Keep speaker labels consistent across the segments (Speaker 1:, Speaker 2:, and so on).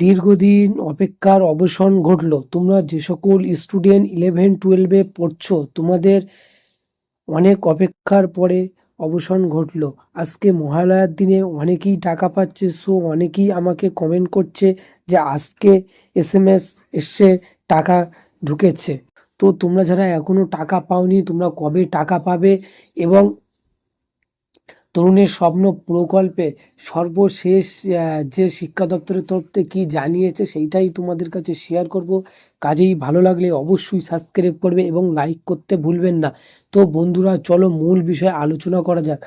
Speaker 1: দীর্ঘদিন অপেক্ষার অবসান ঘটল। তোমরা যে সকল স্টুডেন্ট ইলেভেন টুয়েলভে পড়ছো, তোমাদের অনেক অপেক্ষার পরে অবসান ঘটল। আজকে মহালয়ার দিনে অনেকেই টাকা পাচ্ছে সো অনেকেই আমাকে কমেন্ট করছে যে আজকে এস এম এস এসে টাকা ঢুকেছে। তো তোমরা যারা এখনও টাকা পাওনি, তোমরা কবে টাকা পাবে? এবং তরুণের স্বপ্ন প্রকল্পে সর্বশেষ যে শিক্ষা দপ্তরের তরফ থেকে কী জানিয়েছে সেইটাই তোমাদের কাছে শেয়ার করব। কাজেই ভালো লাগলে অবশ্যই সাবস্ক্রাইব করবে এবং লাইক করতে ভুলবেন না। তো বন্ধুরা, চলো মূল বিষয়ে আলোচনা করা যাক।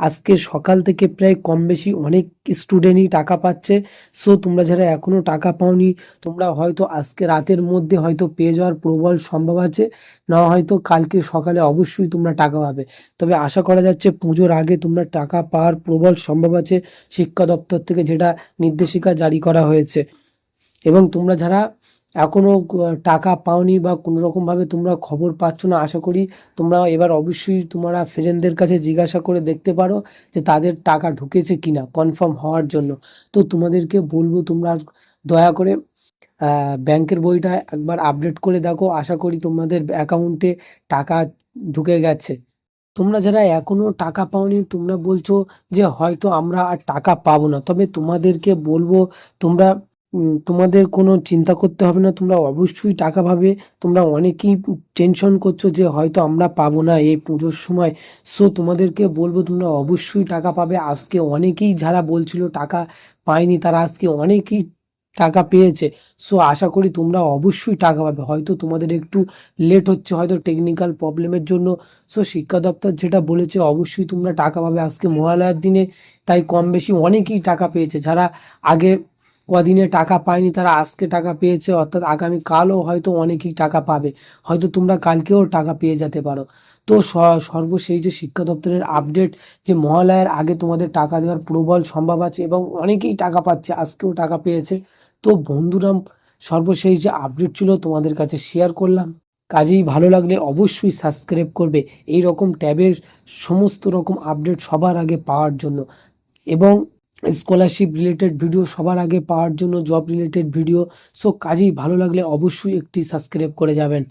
Speaker 1: আজকে সকাল থেকে প্রায় কম বেশি অনেক স্টুডেন্টই টাকা পাচ্ছে। সো তোমরা যারা এখনও টাকা পাওনি, তোমরা হয়তো আজকে রাতের মধ্যে হয়তো পেয়ে যাওয়ার প্রবল সম্ভব আছে। না হয়তো কালকে সকালে অবশ্যই তোমরা টাকা পাবে। তবে আশা করা যাচ্ছে পুজোর আগে তোমরা টাকা পাওয়ার প্রবল সম্ভব আছে শিক্ষা দপ্তর থেকে যেটা নির্দেশিকা জারি করা হয়েছে। এবং তোমরা যারা এখনও আহ, টাকা পাওনি বা কোনো রকমভাবে তোমরা খবর পাচ্ছ না আশা করি তোমরা এবার অবশ্যই তোমরা ফ্রেন্ডদের কাছে জিজ্ঞাসা করে দেখতে পারো যে তাদের টাকা ঢুকেছে কি না কনফার্ম হওয়ার জন্য। তো তোমাদেরকে বলব তোমরা দয়া করে ব্যাংকের বইটা একবার আপডেট করে দেখো আশা করি তোমাদের অ্যাকাউন্টে টাকা ঢুকে গেছে। তোমরা যারা এখনও টাকা পাওনি তোমরা বলছো যে হয়তো আমরা আর টাকা পাবো না তবে তোমাদেরকে বলব তোমরা তোমাদের কোনো চিন্তা করতে হবে না, তোমরা অবশ্যই টাকা পাবে, তোমরা অনেকেই টেনশন করছ যে হয়তো আমরা পাবো না এই পুজোর সময়। সো তোমাদেরকে বলব, তোমরা অবশ্যই টাকা পাবে। আজকে অনেকেই যারা বলছিল টাকা পায়নি, তারা আজকে অনেকেই টাকা পেয়েছে। সো আশা করি তোমরা অবশ্যই টাকা পাবে। হয়তো তোমাদের একটু লেট হচ্ছে, হয়তো টেকনিক্যাল প্রবলেমের জন্য। সো শিক্ষা দপ্তর যেটা বলেছে, অবশ্যই তোমরা টাকা পাবে। আজকে মহালয়ার দিনে তাই কম বেশি অনেকেই টাকা পেয়েছে। যারা আগে কদিনে টাকা পায়নি, তারা আজকে টাকা পেয়েছে, অর্থাৎ আগামী কালও হয়তো অনেকেই টাকা পাবে। হয়তো তোমরা কালকেও টাকা পেয়ে যেতে পারো। তো সর্বশেষ যে শিক্ষা দপ্তরের আপডেট, যে মহালয়ার আগে তোমাদের টাকা দেওয়ার প্রবল সম্ভব আছে এবং অনেকেই টাকা পাচ্ছে, আজকেও টাকা পেয়েছে। তো বন্ধুরা, সর্বশেষ যে আপডেট ছিল তোমাদের কাছে শেয়ার করলাম। কাজেই ভালো লাগলে অবশ্যই সাবস্ক্রাইব করবে। এই রকম ট্যাবের সমস্ত রকম আপডেট সবার আগে পাওয়ার জন্য। এবং স্কলারশিপ রিলেটেড ভিডিও সবার আগে পাওয়ার জন্য জব রিলেটেড ভিডিও সো কাজেই ভালো লাগলে অবশ্যই একটি সাবস্ক্রাইব করে যাবেন।